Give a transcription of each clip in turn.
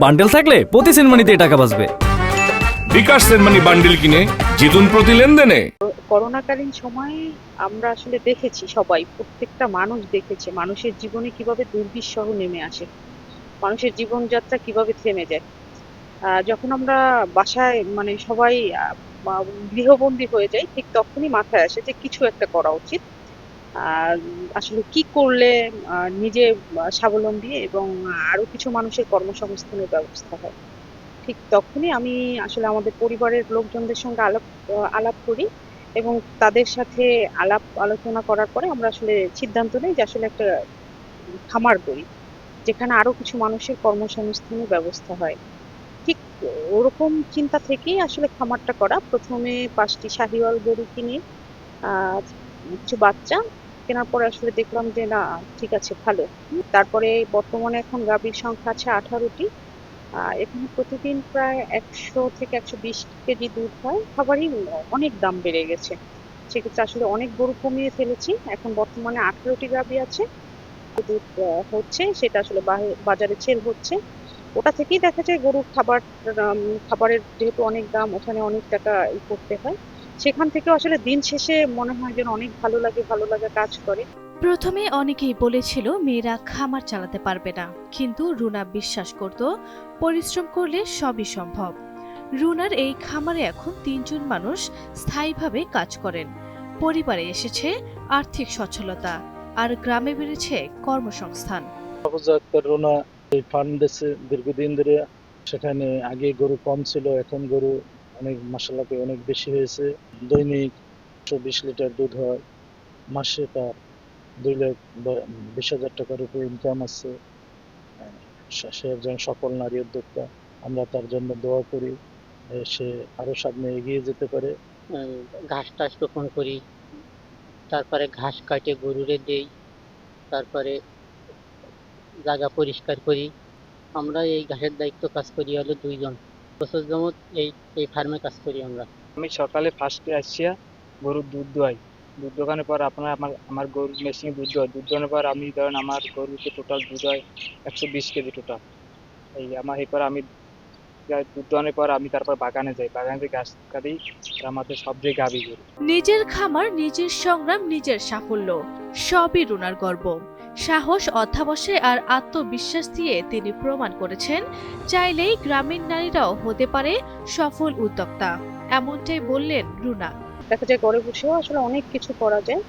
Bundle থাকলে প্রতি সেনমানিতে টাকা বাঁচবে। বিকাশ সেনমানি বান্ডিল কিনে জিতুন প্রতি লেনদেনে। করোনাকালীন সময়ে আমরা আসলে দেখেছি সবাই প্রত্যেকটা মানুষ দেখেছে মানুষের জীবনে কীভাবে দুর্বিষহ নেমে আসে মানুষের জীবনযাত্রা কীভাবে থেমে যায়। আহ, যখন আমরা বাসায় মানে সবাই গৃহবন্দী হয়ে যাই ঠিক তখনই মাথায় আসে যে কিছু একটা করা উচিত। আসলে কি করলে নিজে স্বাবলম্বী এবং আরও কিছু মানুষের কর্মসংস্থানের ব্যবস্থা হয়। ঠিক তখনই আমি আসলে আমাদের পরিবারের লোকজনদের সঙ্গে আলাপ আলাপ করি এবং তাদের সাথে আলাপ আলোচনা করার পরে আমরা আসলে সিদ্ধান্ত নিই যে আসলে একটা খামার করি, যেখানে আরও কিছু মানুষের কর্মসংস্থানের ব্যবস্থা হয়। ঠিক ওরকম চিন্তা থেকেই আসলে খামারটা করা। প্রথমে পাঁচটি শাহিওয়াল গরু কিনে কিছু বাচ্চা কেনার পরে আসলে দেখলাম যে, না, ঠিক আছে, ভালো। তারপরে বর্তমানে এখন গাভীর সংখ্যা আছে আঠারোটি। এখানে প্রতিদিন প্রায় একশো থেকে একশো বিশ কেজি দুধ হয়। খাবারই অনেক দাম বেড়ে গেছে। সেক্ষেত্রে আসলে অনেক গরু কমিয়ে ফেলেছি। এখন বর্তমানে আঠারোটি গাভী আছে। দুধ হচ্ছে, সেটা আসলে বাজারে সেল হচ্ছে। ওটা থেকেই দেখা যায় গরুর খাবার খাবারের যেহেতু অনেক দাম, ওখানে অনেক টাকা করতে হয়। সেখান থেকে আসলে দিন শেষে মনে হয় যেন অনেক ভালো লাগে ভালো লাগা কাজ করে। প্রথমে অনেকেই বলেছিল মেয়েরা খামার চালাতে পারবে না। কিন্তু রুনা বিশ্বাস করত পরিশ্রম করলে সবই সম্ভব। রুনার এই খামারে এখন তিনজন মানুষ স্থায়ীভাবে কাজ করেন। পরিবারে এসেছে আর্থিক সচ্ছলতা আর গ্রামে বেড়েছে কর্মসংস্থান। রোনা এই ফার্ম দিচ্ছে দীর্ঘদিন ধরে। সেখানে আগে গরু কম ছিল এখন গরু অনেক মাসাল্লাহ অনেক বেশি হয়েছে। দৈনিক একশো বিশ লিটার দুধ হয়, মাসে তার দুই লাখ বিশ হাজার টাকার উপরে ইনকাম আছে। সে একজন সফল নারী উদ্যোক্তা, আমরা তার জন্য দোয়া করি সে আরও সামনে এগিয়ে যেতে পারে। ঘাস টাস রোপণ করি, তারপরে ঘাস কাটে, গরুরে দেই, তারপরে জায়গা পরিষ্কার করি। আমরা এই ঘাসের দায়িত্ব কাজ করি হলো দুইজন। বছর জমত এই এই ফার্মে কাজ করি আমরা। আমি সকালে ফার্স্টে আসছিয়া গরুর দুধ দোয়াই। দুধ দোকানের পর আপনার আমার আমার গরুর মেশিনে দুধ দোয়াই। দুধ দোয়ানোর পর আমি ধরেন আমার গরুতে টোটাল দুধ হয় একশো বিশ কেজি টোটাল এই আমার এরপর আমি যাই দুধ দোয়ানোর পর আমি তারপর বাগানে যাই। বাগানে গাছ কাটি আমাদের সব দিয়ে গাবি গরু। নিজের খামার নিজের সংগ্রাম নিজের সাফল্য সবই রুনার গর্ব। সাহস অধ্যাবসে আর আত্মবিশ্বাস দিয়ে তিনি প্রমাণ করেছেন, চাইলেই গ্রামীণ নারীরাও হতে পারে সফল উদ্যোক্তা। এমনটাই বললেন রুনা। দেখা যায় ঘরে বসেও আসলে অনেক কিছু করা যায়।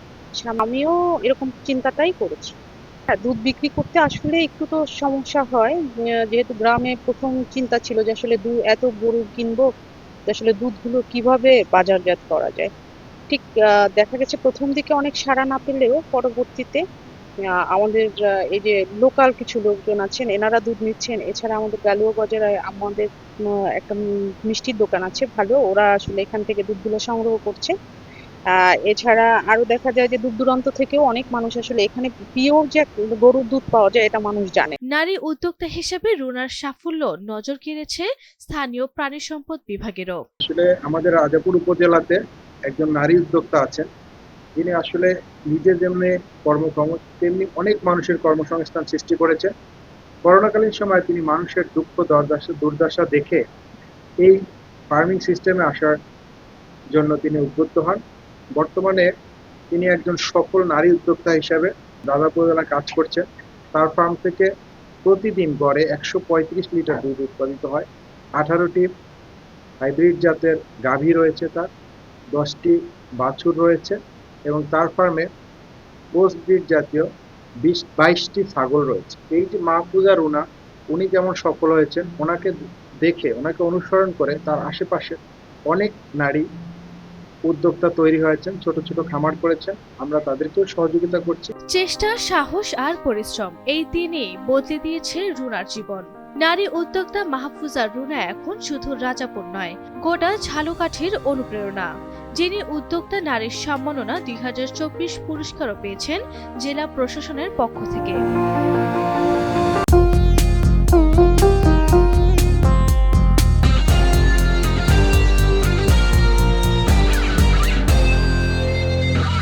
আমিও এরকম চিন্তাটাই করেছি। হ্যাঁ দুধ বিক্রি করতে আসলে একটু তো সমস্যা হয়। যেহেতু গ্রামে প্রথম চিন্তা ছিল যে আসলে দু, এত গরু কিনবো আসলে দুধগুলো কীভাবে বাজারজাত করা যায়। ঠিক দেখা গেছে প্রথম দিকে অনেক সাড়া না পেলেও পরবর্তীতে আমাদের আহ, এই যে লোকাল কিছু লোকজন আছেন এনারা দুধ নিচ্ছেন এছাড়া আমাদের গালুয়া বাজারে আমাদের একটা মিষ্টির দোকান আছে ভালো ওরা আসলে এখান থেকে দুধগুলো সংগ্রহ করছে। আহ এছাড়া আরও দেখা যায় যে দূর দূরান্ত থেকেও অনেক মানুষ আসলে এখানে পিওর যে গরুর দুধ পাওয়া যায় এটা মানুষ জানে। নারী উদ্যোক্তা হিসেবে রুনার সাফল্য নজর কেড়েছে স্থানীয় প্রাণী সম্পদ বিভাগেরও। আসলে আমাদের রাজাপুর উপজেলাতে একজন নারী উদ্যোক্তা আছেন। যিনি আসলে নিজে যেমনি কর্মক্ষম, তেমনি অনেক মানুষের কর্মসংস্থান সৃষ্টি করেছেন করোনাকালীন সময় তিনি মানুষের দুঃখ দুর্দশা দুর্দশা দেখে এই ফার্মিং সিস্টেমে আসার জন্য তিনি উদ্বুদ্ধ হন। বর্তমানে তিনি একজন সফল নারী উদ্যোক্তা হিসাবে রাজাপুর জেলা কাজ করছেন তার ফার্ম থেকে প্রতিদিন গড়ে একশো পঁয়ত্রিশ লিটার দুধ উৎপাদিত হয়। আঠারোটি হাইব্রিড জাতের গাভী রয়েছে তার, দশটি বাছুর রয়েছে। এবং তার ফার্মে পোস্ট জাতীয় বিশ, বাইশটি ছাগল রয়েছে। এই যে মাহফুজা রুনা, উনি যেমন সফল হয়েছেন, ওনাকে দেখে, ওনাকে অনুসরণ করে তার আশেপাশে অনেক নারী উদ্যোক্তা তৈরি হয়েছেন, ছোট ছোট খামার করেছেন। আমরা তাদেরকেও সহযোগিতা করছি। চেষ্টা, সাহস আর পরিশ্রম, এই তিনই বদলে দিয়েছে রুনার জীবন। নারী উদ্যোক্তা মাহফুজা রুনা এখন শুধু রাজাপুর নয়, গোটা ঝালুকাঠির অনুপ্রেরণা। যিনি উদ্যোক্তা নারীর সম্মাননা দুই হাজার চব্বিশ পুরস্কারও পেয়েছেন জেলা প্রশাসনের পক্ষ থেকে।